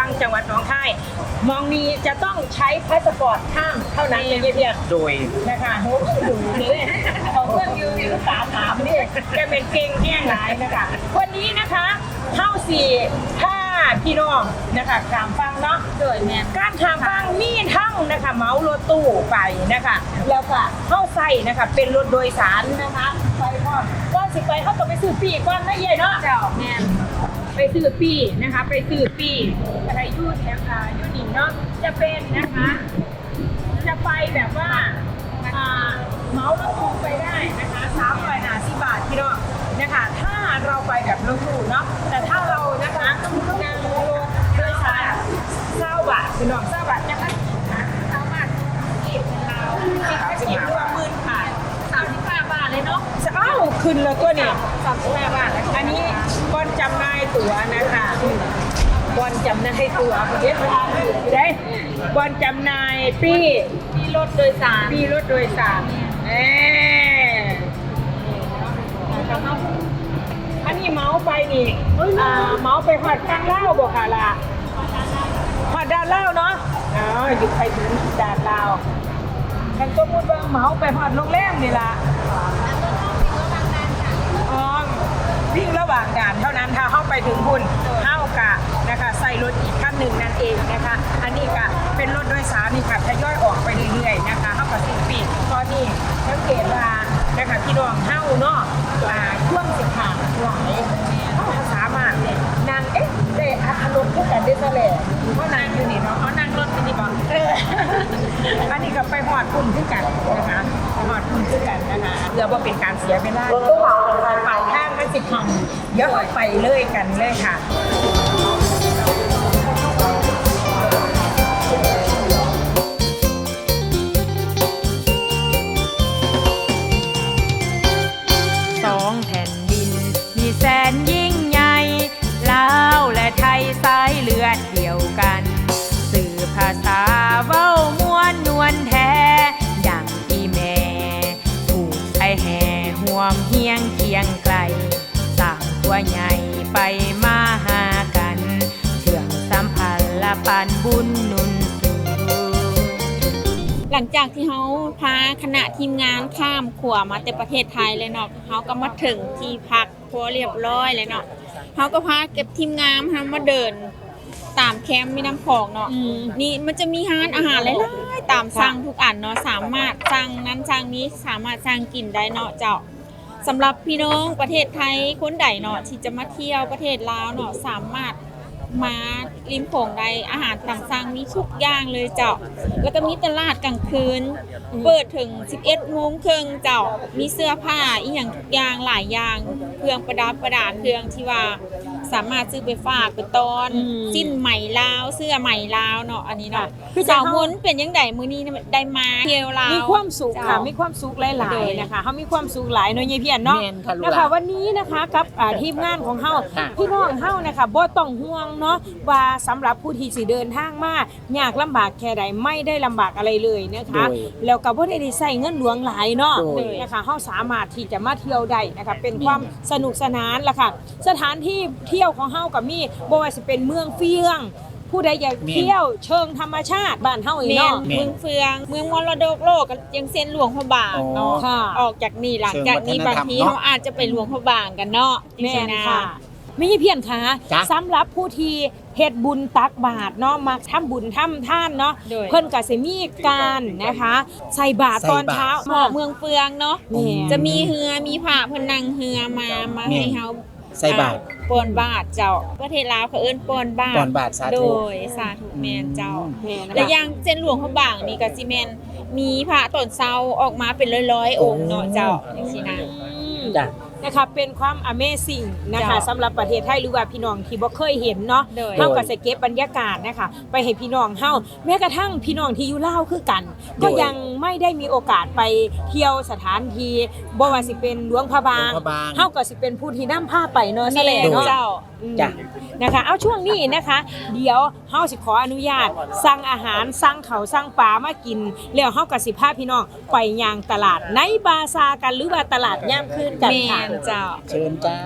ฟังจังหวัดหนองคาย มองนี้จะต้องใช้พาสปอร์ตข้ามเท่านั้นเลยเพียงโดยนะคะโอ้โหดูเลยของเพื่อนยูอยู่สามถามนี่แกเป็นเก่งแง่หลายนะคะ วันนี้นะคะเข้าสี่ถ้าพี่น้องนะคะขามฟังเนาะโดยแมนการขามฟังมีทั้งนะคะเมารถตู้ไปนะคะ แล้วก็เข้าใส่นะคะเป็นรถโดยสารนะคะไปก่อนก็สิไปเขาต้องไปซื้อปีก่อนนะเย่เนาะเจ้าแมน ไปซื้อปีนะคะ ไปซื้อปีอะไรยูนนะคะยูนินเนาะจะเป็นนะคะ จะไปแบบว่าอ่าเหมารถตู้ไปได้นะคะสามร้อยห้าสิบบาทพี่น้องนะคะ ถ้าเราไปแบบรถตู้เนาะแต่ถ้าเรานะคะนั่งรถโดยสารเศร้าบาทพี่น้องเศร้าบาทนะคะเศร้าบาทกีบเป็นเราคิดก็คิดว่าหมื่นบาทสามสิบห้าบาทเลยเนาะเอ้าขึ้นแล้วตัวนี้สามสิบห้าบาทแล้วอันนี้บอลจำหนาย ตั๋วนะคะบอลจำหนายตั๋วเย็ดร้านอยู่ได้บอลจำหนายปีมีรถโดยสารปีรถโดยสารเออันนี้เมาส์ไปนี่อ่าเมาส์ไปหอดกลางเล่าวบอกค่ะล่ะหอดดานเล่าวเนาะอ๋ออยู่ไปถึงดานเล่าวฉันก็พูดว่าเมาส์ไปหอดโรงแรมนี่ล่ะอ๋อ วิ่งระหว่างด่านเท่านั้นถ้าเข้าไปถึงบุญเข้ากะนะคะ ใส่รถอีกขั้นหนึ่งนั่นเองนะคะ อันนี้ก็เป็นรถโดยสารนี่ค่ะทยอยออกไปเรื่อยๆนะคะเข้ากับสิบปีตอนนี้สังเกตว่านะคะพี่น้องเฮ้าเนาะช่วงสิบขาหลายเขาสามารถนางเอ๊ะได้อัตลดทุกกันได้ซะเลยเพราะนางอยู่นี่เนาะเขานั่งรถที่นี่บอกเอออันนี้ก็ไปหอดคุณขึ้นกันนะคะหอดคุณขึ้นกันนะคะเพื่อว่าเป็นการเสียเวลาปลายทางมั ก็สิทำเดี๋ยวเราไปเลยกันเลยค่ะ นธ์ละปันบุญหนุนสูงหลังจากที่เขาพาคณะทีมงานข้ามขัวมาแต่ประเทศไทยเลยเนาะเขาก็มาถึงที่พักพอเรียบร้อยเลยเนาะเขาก็พาเก็บทีมงานเขามาเดินตามแคมป์มีน้ำของเนาะนี่มันจะมีร้านอาหารหลายๆตามสั่งทุกอันเนาะสามารถสั่งนั้นสั่งนี้สามารถสั่งกินได้เนาะเจ้าสำหรับพี่น้องประเทศไทยคนใดเนาะที่จะมาเที่ยวประเทศลาวเนาะสามารถ มาริมโขงได้อาหารตามสั่งมีทุกอย่างเลยเจ้า แล้วก็มีตลาดกลางคืน เปิดถึง 11โมงครึ่งเจ้า มีเสื้อผ้าอีหยังทุกอย่างหลายอย่าง เครื่องประดับประดาเครื่องที่ว่า สามารถซื้อไปฝากไปตอนอืมสิ้นใหม่ลาวเสื้อใหม่ลาวเนาะอันนี้เนาะคือจะสาวมนต์เป็นยังไงมื้อนี้ได้มาเที่ยวลาว มีความสุขค่ะ เจ้ามีความสุขหลายโดยๆ นะคะเขามีความสุขหลายเนาะยายเพียนเนาะแม่นค่ะลูกนะคะวันนี้นะคะกับอ่าทีมงานของเฮาค่ะ พี่น้องเฮานะคะบ่ต้องห่วงเนาะว่าสำหรับผู้ที่สิเดินทางมายากลำบากแค่ใดไม่ได้ลำบากอะไรเลยนะคะโดยแล้วก็บ่ได้ได้ใส่เงินหลวงหลายเนาะโดย นะคะเฮาสามารถที่จะมาเที่ยวได้นะคะเป็นความสนุกสนานล่ะค่ะ สถานที่เที่ยวของเฮาก็มีบ่ว่าสิเป็นเมืองเฟียง ผู้ใดอยากเที่ยวเชิงธรรมชาติบ้านเฮาอีเมนเนาะ เมืองเฟือง เมืองมรดกโลกก็ยังเส้นหลวงพระบางเนาะ ค่ะออกจากนี่หลังจากนี้เชิงวับางฒนธรรมทีเนาะเขาอาจจะไปหลวงพระบางกันเนาะแม่จังนซี้ค่ะไม่ใช่เพียงค่ะจ๊ะสำหรับผู้ที่เฮ็ดบุญตักบาตรเนาะมาทำบุญทำท่านเนาะโดยเพิ่นก็สิมีการนะคะ ใส่บาตรตอนเช้าเหมาะเมืองเฟืองเนาะแม่จะมีเฮือมีพระเพิ่นนั่งเฮือมามาแม่ให้เฮา ใส่บาตรอ่ปอนบาทเจ้าประเทศลาวเขาเอิ้นปอนบาทปอนบาทสาธุโดยสาธุแม่นเจ้าแม่นและอย่างเส้นหลวงพระบางนี่ก็สิแม่นมีพระตนเซาออกมาเป็นร้อยๆองค์เนาะเจ้าจังซี่นะจ้ะ นะคะเป็นความ Amazing นะคะจ้ะสำหรับประเทศไทยหรือว่าพี่น้องที่บ่เคยเห็นเนาะโดย เฮาก็จะเก็บบรรยากาศนะคะไปให้พี่น้องเฮาแม้กระทั่งพี่น้องที่อยู่ลาวคือกัน ก็ยังไม่ได้มีโอกาสไปเที่ยวสถานที่บ่ว่าสิเป็นหลวงพระบางหลวงพระบาง เฮาก็สิเป็นผู้ที่นำพาไปเนาะแสแม่ลงนเนาะ เจ้าอืม จ้ะนะคะ เอาช่วงนี้นะคะ เดี๋ยวเฮาสิขออนุญาต สั่งอาหารสั่งเขาวสั่งปลามากิน แล้วเฮากับสิพาพี่น้องไปย่างตลาดในบาซากันหรือว่าตลาดย่ามคืนกันแมค่ะนเจ้าเชิญจ้า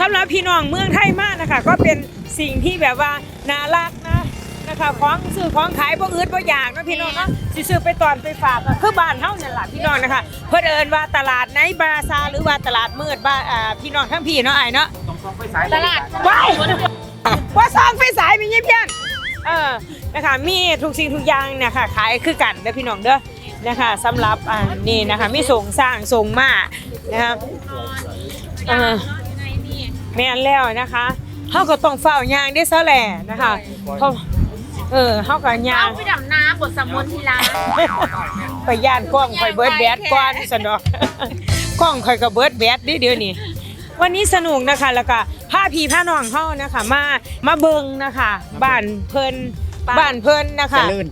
สำหรับพี่น้องเมืองไทยมากนะคะ ก็เป็นสิ่งที่แบบว่าน่ารักนะ นะคะของซื้อของขายบ่อืดบ่อยากนะพี่น้องเนาะสิซื้อไปตอนไปฝากก็คือบ้านเฮานั่นล่ะพี่น้องนะคะ เพิ่นเอิ้นว่าตลาดในบาซาหรือว่าตลาดมืดบ้านอ่าพี่น้องทั้งพี่เนาะอ้ายเนาะตลาดว้ายว่าซองไฟสายมีเงี้ยเพี้ยนเออนะคะมีทุกสิ่งทุกอย่างเนี่ยค่ะขายคือกันเด้อพี่น้องเด้อนะคะสำหรับอ่านี่นะคะมีส่งสร้างส่งมานะครับเออแม่นแล้วนะคะเฮาก็ต้องเฝ้ายางได้ซะแหละนะคะเพราะ เออเฮาก็ยาเอางไปดำน้ำบทสมุนทีละไปย่านกล้องข่อยเบิดแบดก่อนซั่นดอกกล้องข่อยก็เบิดแบดเด้เดี๋ยวนี้วันนี้สนุกนะคะแล้วก็พาพี่พาน้องเฮานะคะ มามาเบิ่งนะคะบ้านเพิ่นบ้านเพิ่นนะคะเจริญ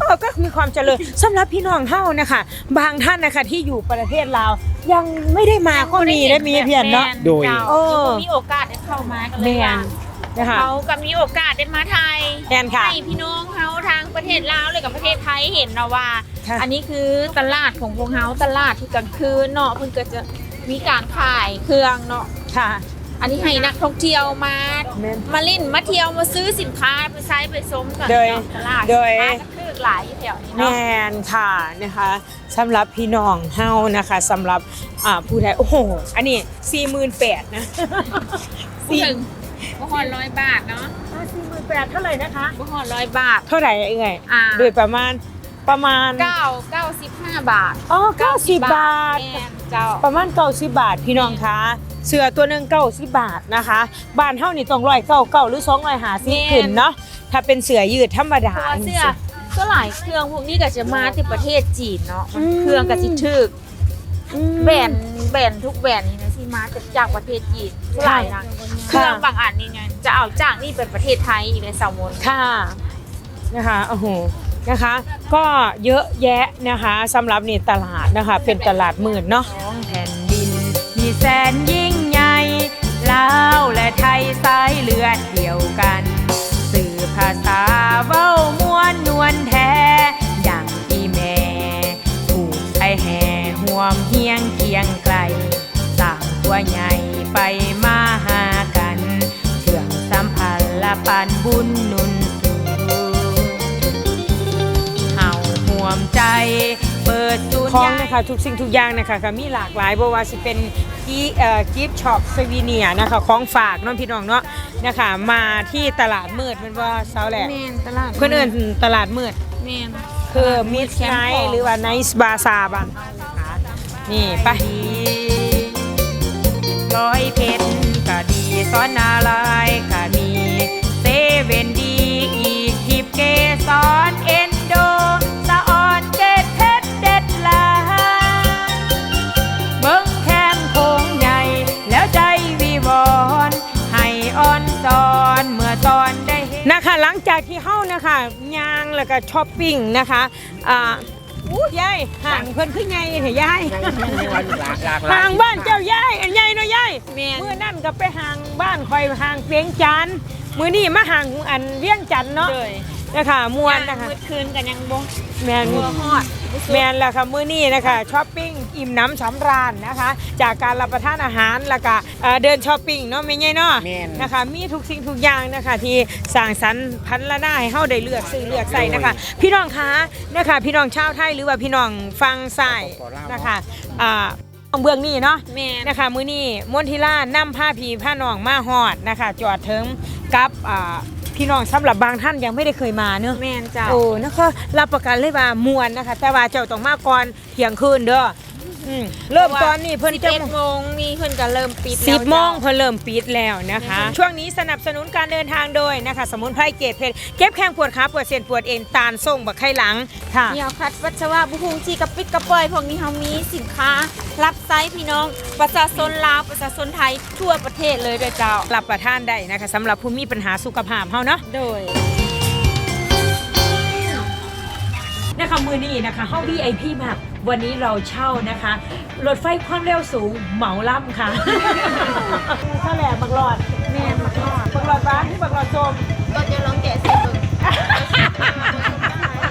เออก็มีความเจริญสำหรับพี่น้องเฮานะคะ บางท่านนะคะที่อยู่ประเทศลาวยังไม่ได้มาก็มีได้มีเพียนเนาะโดยเจ้าเออยังบ่มีโอกาสได้เข้ามากันเลแม่ย นว่านะคะเขาก็มีโอกาสได้มาไทยแม่นค่ะ ให้พี่น้องเขาทางประเทศลาวเลยกับประเทศไทยเห็นเนาะว่า ค่ะ อันนี้คือตลาดของพวกเฮาตลาดที่กลางคืนเนาะเพิ่นก็จะมีการขายเครื่องเนาะค่ะอันนี้ให้นักท่องเที่ยวมา แม่น มาเล่นมาเที่ยวมาซื้อสินค้าไปใช้ไปสมกันโดยเนาะตลาดโดย สินค้าก็คือหลายอยู่แถวนี้แมเนาะ นค่ะนะคะสำหรับพี่น้องเฮานะคะสำหรับอ่าผู้ใดโอ้โห อันนี้สี่หมื่นแปดนะพูดถึง บ่ฮอดร้อยบาทเนาะสี่หมื่นแปดเท่าไหร่นะคะบ่ฮอดร้อยบาท เท่าไหร่เอ่ยอ่า โดยประมาณประมาณเก้าเก้าสิบห้าบาทอ๋อเก้าสิบบาท แม่นเจ้า ประมาณเก้าสิบบาทพี่น้องคะเสื้อตัวหนึ่งเก้าสิบบาทนะคะ บ้านเฮานี่ต้องร้อยเก้าเก้าหรือสองร้อยหาสิบขึ้นเนาะถ้าเป็นเสื้อยืดธรรมดาตัวเสื้อก็หลายเครื่องพวกนี้ก็จะมาที่ประเทศจีนเนาะอืม เครื่องก็สิถึกอืม แบรนด์แบรนด์ทุกแบรนด์นี่นะ ที่มาจากประเทศจีนหลายนะเครื่องบางอันนี่ไงจะเอาจากนี่เป็นประเทศไทยอีกในสามมนค่ะนะคะโอ้โหนะคะ ก็เยอะแยะนะคะสำหรับนี่ตลาดนะคะ เป็นตลาดหมื่นเนาะของแผ่นดิน มีแสนยิ่ง ธ์และปันบุญหนุนสู่เฮาห่วมใจ เปิดศูนย์ของใหญ่นะคะ ทุกสิ่งทุกอย่างนะคะก็มีหลากหลายบ่ว่าสิเป็นกีเอ่อกิฟช็อปสวีเนียนะคะของฝากเน้องพี่น้องเนาะนะคะมาที่ตลาดมืดเป็นว่าเช้าแหละแมนตลาดเพื่อนเอินตลาดมืดแมนคือมิดไนท์หรือว่าไนท์บาซาบ้านนะคะนี่ไปร้อยเพชรก็ดีซ้อนนาลายย์ก็มี เซเว่นดี อีกทิปเกสอนเอ็นโดสะออนเจ็ดเพชรเด็ดหลายเบิ้งแคมโคงใหญ่ แล้วใจวิวอนให้อ่อนสอนเมื่อตอนได้เห็น นะคะหลังจากที่เฮานะคะย่างแล้วก็ช้อปปิ้งนะคะอ่าอู้ยายห่างเพิ่นขึ้นใหญ่เถอะยายหลากหลากหลากหลายห่างบ้านเจ้ายายอันใหญ่เนาะยายแมนมื้อนั่นก็ไปห่างบ้านคอยห่างเปียงจันทน์ มื้อนี้มาห่างอันเวียงจันทน์เนาะเลยนะคะมวนนะคะมืดคืนกันยังบ่แมนบัวฮอดแมนแล้วค่ะมื้อนี้นะคะช้อปปิ้งอิ่มน้ำสำราญนะคะ จากการรับประทานอาหารแล้วก็เอ่อเดินช้อปปิ้งเนาะไม่ใช่เนาะแม่น นะคะ มีทุกสิ่งทุกอย่างนะคะ ที่สร้างสรรค์พันละหน้าให้เฮาได้เลือกซื้อเลือกใส่นะคะ พี่น้องคะนะคะ พี่น้องชาวไทยหรือว่าพี่น้องฟังใส่นะคะอ่าเบื้องนี้เนาะ แมนนะคะมื้อนี้มนทิล่านำผ้าพีผ้าน้องมาฮอดนะคะ จอดถึง กับอ่าพี่น้องสำหรับบางท่านยังไม่ได้เคยมาเนอะแมนเจ้าโอ้นะคะรับประกันเลยว่ามวนนะคะ แต่ว่าเจ้าต้องมาก่อนเที่ยงคืนเด้อ อืมเริ่มตอนนี้เพิ่นจะ 11โมงนี่เพิ่นก็เริ่มปิดแล้วสิบโมงเจ้า เพิ่นเริ่มปิดแล้วนะคะ ช่วงนี้สนับสนุนการเดินทางโดยนะคะ สมุนไพรเกตเพชรเก็บแข้งปวดขาปวดเส้นปวดเอ็นตาลส่งบักไข้หลังค่ะเดี๋ยวคัดวัชวะบุพุงจีกระปิดกระเปอยพวกนี้เขามีสินค้า รับไซส์พี่น้อง ประชาชนลาวประชาชนไทยทั่วประเทศเลยเด้อเจ้า รับประทานได้นะคะสำหรับผู้มีปัญหาสุขภาพเฮาเนาะ โดย นะคะมือนี้นะคะห้อง VIP มาก วันนี้เราเช่านะคะ รถไฟความเร็วสูงเหมาล่ำค่ะ ข้าวแหลมบักหลอดแม่นบักหลอดบักหลอดร้านที่บักหลอดจม